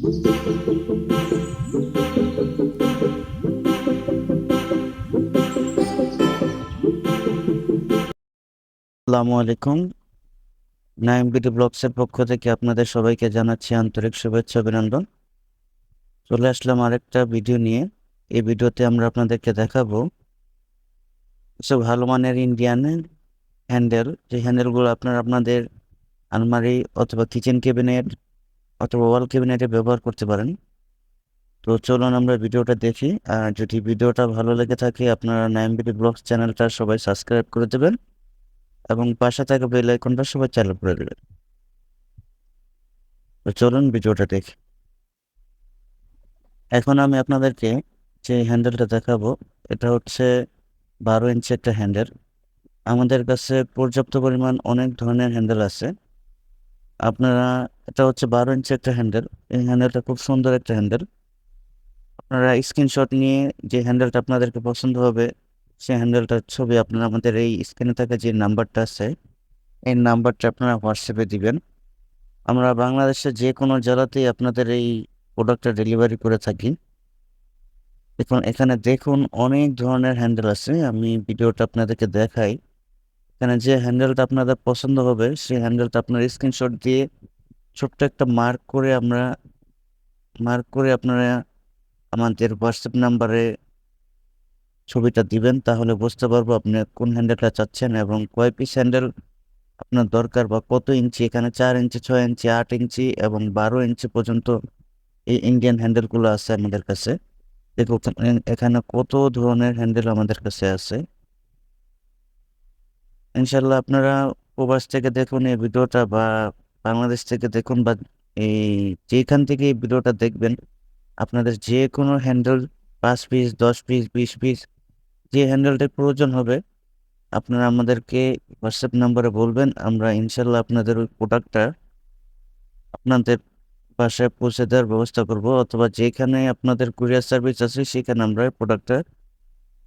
আসসালামু আলাইকুম। নাইম বিডি ব্লগসের পক্ষ থেকে আপনাদের সবাইকে জানাচ্ছি আন্তরিক শুভেচ্ছা অভিনন্দন। চলে আসলাম আরেকটা ভিডিও নিয়ে। এই ভিডিওতে আমরা আপনাদেরকে দেখাবো কিছু ভালো মানের ইন্ডিয়ান হ্যান্ডেল যে হ্যান্ডেলগুলো আপনারা আপনাদের আলমারি অথবা কিচেন ক্যাবিনেট অথবা ওয়াল ক্যাবিনেটে ব্যবহার করতে পারেন। তো চলুন আমরা ভিডিওটা দেখি। আর যদি ভিডিওটা ভালো লেগে থাকে, আপনারা নাইম বিডি ব্লগস চ্যানেলটা সবাই সাবস্ক্রাইব করে দেবেন এবং পাশে থাকা বেল আইকনটা সবাই চালু করে দেবেন। তো চলুন ভিডিওটা দেখি। এখন আমি আপনাদেরকে যে হ্যান্ডেলটা দেখাবো, এটা হচ্ছে বারো ইঞ্চি একটা হ্যান্ডেল আমাদের কাছে পর্যাপ্ত পরিমাণ অনেক ধরনের হ্যান্ডেল আছে। আপনারা, এটা হচ্ছে বারো ইঞ্চি একটা হ্যান্ডেল এই হ্যান্ডেলটা খুব সুন্দর একটা হ্যান্ডেল আপনারা স্ক্রিনশট নিয়ে যে হ্যান্ডেলটা আপনাদেরকে পছন্দ হবে সেই হ্যান্ডেলটার ছবি আপনারা আমাদের এই স্ক্রিনে থাকা যে নাম্বারটা আছে, এই নাম্বারটা আপনারা হোয়াটসঅ্যাপে দিবেন। আমরা বাংলাদেশের যে কোনো জেলাতেই আপনাদের এই প্রোডাক্টটা ডেলিভারি করে থাকি। দেখুন, এখানে দেখুন অনেক ধরনের হ্যান্ডেল আছে, আমি ভিডিওটা আপনাদেরকে দেখাই। এখানে যে হ্যান্ডেলটা আপনাদের পছন্দ হবে, সেই হ্যান্ডেলটা আপনার স্ক্রিনশট দিয়ে ছোট্ট একটা মার্ক করে আমরা মার্ক করে আপনারা আমাদের হোয়াটসঅ্যাপ নাম্বারে ছবিটা দিবেন, তাহলে বুঝতে পারব আপনি কোন হ্যান্ডেলটা চাচ্ছেন এবং কয় পিস হ্যান্ডেল আপনার দরকার বা কত ইঞ্চি, এখানে চার ইঞ্চি, ছয় ইঞ্চি, আট ইঞ্চি এবং বারো ইঞ্চি পর্যন্ত এই ইন্ডিয়ান হ্যান্ডেলগুলো আছে আমাদের কাছে। দেখুন, এখানে কত ধরনের হ্যান্ডেল আমাদের কাছে আছে। ইনশাল্লাহ আপনারা প্রবাস থেকে দেখুন এই ভিডিওটা বা বাংলাদেশ থেকে দেখুন বা এই যেখান থেকে এই ভিডিওটা দেখবেন, আপনাদের যে কোনো হ্যান্ডেল পাঁচ পিস দশ পিস বিশ পিস যে হ্যান্ডেলটার প্রয়োজন হবে, আপনারা আমাদেরকে হোয়াটসঅ্যাপ নাম্বারে বলবেন, আমরা ইনশাল্লাহ আপনাদের ওই প্রোডাক্টটা আপনাদের বাসায় পৌঁছে দেওয়ার ব্যবস্থা করব, অথবা যেখানে আপনাদের কুরিয়ার সার্ভিস আছে, সেখানে আমরা প্রোডাক্টটা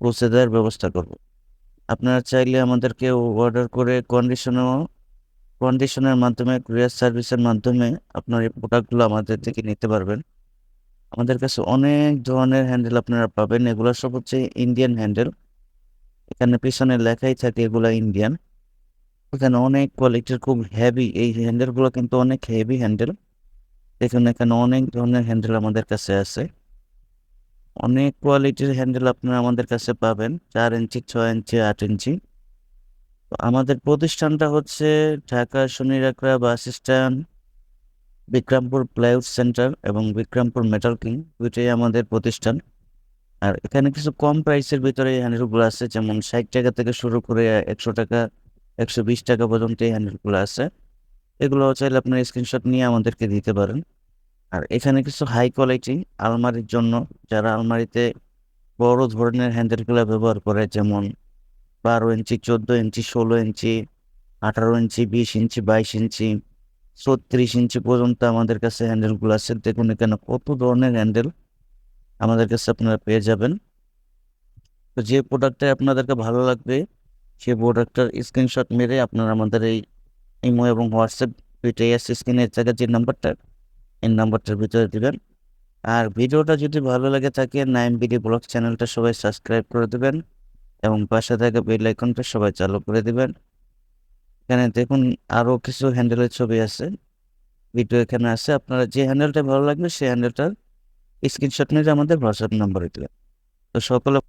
পৌঁছে দেওয়ার ব্যবস্থা করব। আপনারা চাইলে আমাদেরকে অর্ডার করে কন্ডিশনও কন্ডিশনের মাধ্যমে কুরিয়ার সার্ভিসের মাধ্যমে আপনার এই প্রোডাক্টগুলো আমাদের থেকে নিতে পারবেন। আমাদের কাছে অনেক ধরনের হ্যান্ডেল আপনারা পাবেন। এগুলো সব হচ্ছে ইন্ডিয়ান হ্যান্ডেল এখানে পিছনে লেখাই থাকে এগুলো ইন্ডিয়ান এখানে অনেক কোয়ালিটির খুব হেভি এই হ্যান্ডেলগুলো কিন্তু অনেক হেভি হ্যান্ডেল দেখুন, এখানে অনেক ধরনের হ্যান্ডেল আমাদের কাছে আছে। অনেক কোয়ালিটির হ্যান্ডেল আপনারা আমাদের কাছে পাবেন, চার ইঞ্চি, ছয় ইঞ্চি, আট ইঞ্চি। আমাদের প্রতিষ্ঠানটা হচ্ছে Dhaka Shonir Akhra bus stand, Bikrampur plywood centre এবং বিক্রমপুর মেটাল কিং দুইটাই আমাদের প্রতিষ্ঠান। আর এখানে কিছু কম প্রাইসের ভিতরে এই হ্যান্ডেলগুলো আছে, যেমন ষাট টাকা থেকে শুরু করে একশো টাকা, একশো বিশ টাকা পর্যন্ত এই হ্যান্ডেলগুলো আছে। এগুলো চাইলে আপনার স্ক্রিনশট নিয়ে আমাদেরকে দিতে পারেন। আর এখানে কিছু হাই কোয়ালিটি আলমারির জন্য যারা আলমারিতে বড় ধরনের হ্যান্ডেলগুলো ব্যবহার করে, যেমন বারো ইঞ্চি, চোদ্দ ইঞ্চি, ষোলো ইঞ্চি, আঠারো ইঞ্চি, বিশ ইঞ্চি, বাইশ ইঞ্চি, ছত্রিশ ইঞ্চি পর্যন্ত আমাদের কাছে হ্যান্ডেলগুলো আছে। দেখুন এখানে কত ধরনের হ্যান্ডেল আমাদের কাছে আপনারা পেয়ে যাবেন। তো যে প্রোডাক্টটা আপনাদেরকে ভালো লাগবে সেই প্রোডাক্টটার স্ক্রিনশট মেরে আপনারা আমাদের এই ইমো এবং হোয়াটসঅ্যাপ দুইটাই আছে। স্ক্রিনের জায়গায় যে নাম্বারটা এই নাম্বারটার ভিতরে দিবেন। আর ভিডিওটা যদি ভালো লাগে থাকে, নাইন বিডি ব্লগ চ্যানেলটা সবাই সাবস্ক্রাইব করে দেবেন এবং পাশে থাকা বেল আইকনটা সবাই চালু করে দেবেন। এখানে দেখুন আরও কিছু হ্যান্ডেলের ছবি আছে। ভিডিও এখানে আছে। আপনারা যে হ্যান্ডেলটা ভালো লাগবে, সেই হ্যান্ডেলটার স্ক্রিনশট নিয়ে আমাদের হোয়াটসঅ্যাপ নম্বরে দেবেন। তো সকলে